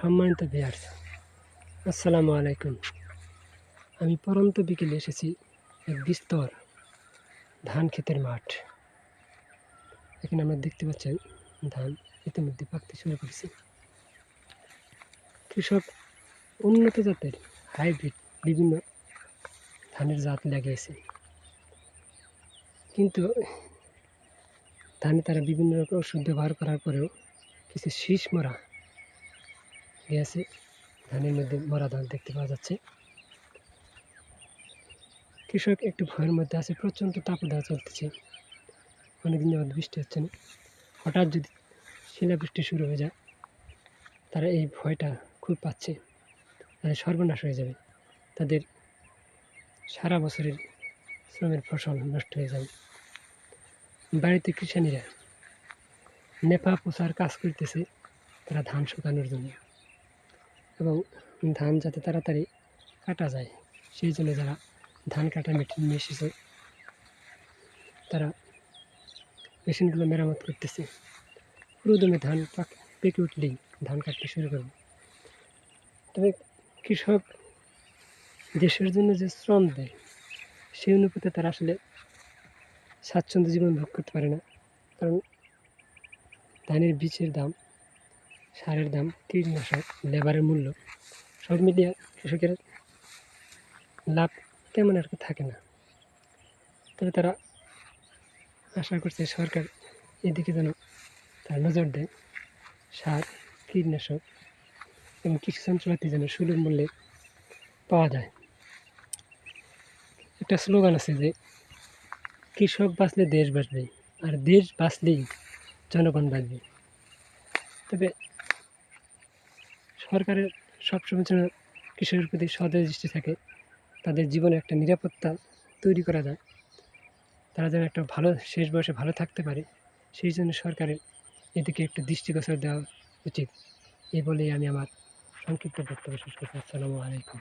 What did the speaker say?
সম্মানিত বিয়ার্স আসসালামু আলাইকুম। আমি পরন্ত বিকেলে এসেছি এক বিস্তর ধান ক্ষেতের মাঠ। এখানে আমরা দেখতে পাচ্ছেন ধান ইতিমধ্যে পাকতে শুরু করেছে। কৃষক উন্নত জাতের হাইব্রিড বিভিন্ন ধানের জাত লাগিয়েছে। কিন্তু ধানে তারা বিভিন্ন রকম ওষুধ ব্যবহার করার পরেও কিছু শীষ মরা গেছে ধানের মধ্যে মরা ধান দেখতে পাওয়া যাচ্ছে। কৃষক একটু ভয়ের মধ্যে আছে, প্রচণ্ড তাপদাহ চলতেছে। অনেকদিন যাবত বৃষ্টি হচ্ছে না। হঠাৎ যদি শিলাবৃষ্টি শুরু হয়ে যায়, তারা এই ভয়টা খুব পাচ্ছে। তাদের সর্বনাশ হয়ে যাবে। তাদের সারা বছরের শ্রমের ফসল নষ্ট হয়ে যাবে। বাড়িতে কৃষানীরা নেপা পোষার কাজ করতেছে, তারা ধান শুকানোর জন্য। এবং ধান যাতে তাড়াতাড়ি কাটা যায়, সেই জন্য যারা ধান কাটা এসেছে তারা মেশিনগুলো মেরামত করতেছে। পুরো দমে ধান পাক, পেকে উঠলেই ধান কাটতে শুরু করবে। তবে কৃষক দেশের জন্য যে শ্রম দেয়, সেই অনুপাতে তারা আসলে স্বাচ্ছন্দ্য জীবন ভোগ করতে পারে না। কারণ ধানের বীজের দাম সারের দাম কীটনাশক, লেবারের মূল্য, সব মিলিয়ে কৃষকের লাভ তেমন আর কি থাকে না। তবে তারা আশা করছে সরকার এদিকে যেন তারা নজর দেয়, সার, কীটনাশক এবং কৃষি যন্ত্রপাতি যেন সুলভ মূল্যে পাওয়া যায়। একটা স্লোগান আছে যে, কৃষক বাঁচলে দেশ বাঁচবে, আর দেশ বাঁচলেই জনগণ বাঁচবে। তবে সরকারের সবসময় যেন কৃষকের প্রতি সদয় দৃষ্টি থাকে, তাদের জীবনে একটা নিরাপত্তা তৈরি করা যায়, তারা যেন একটা ভালো শেষ বয়সে ভালো থাকতে পারে, সেই জন্য সরকারের এদিকে একটু দৃষ্টিগোচর দেওয়া উচিত। এই বলেই আমি আমার সংক্ষিপ্ত বক্তব্য শেষ করছি। আসসালামু আলাইকুম।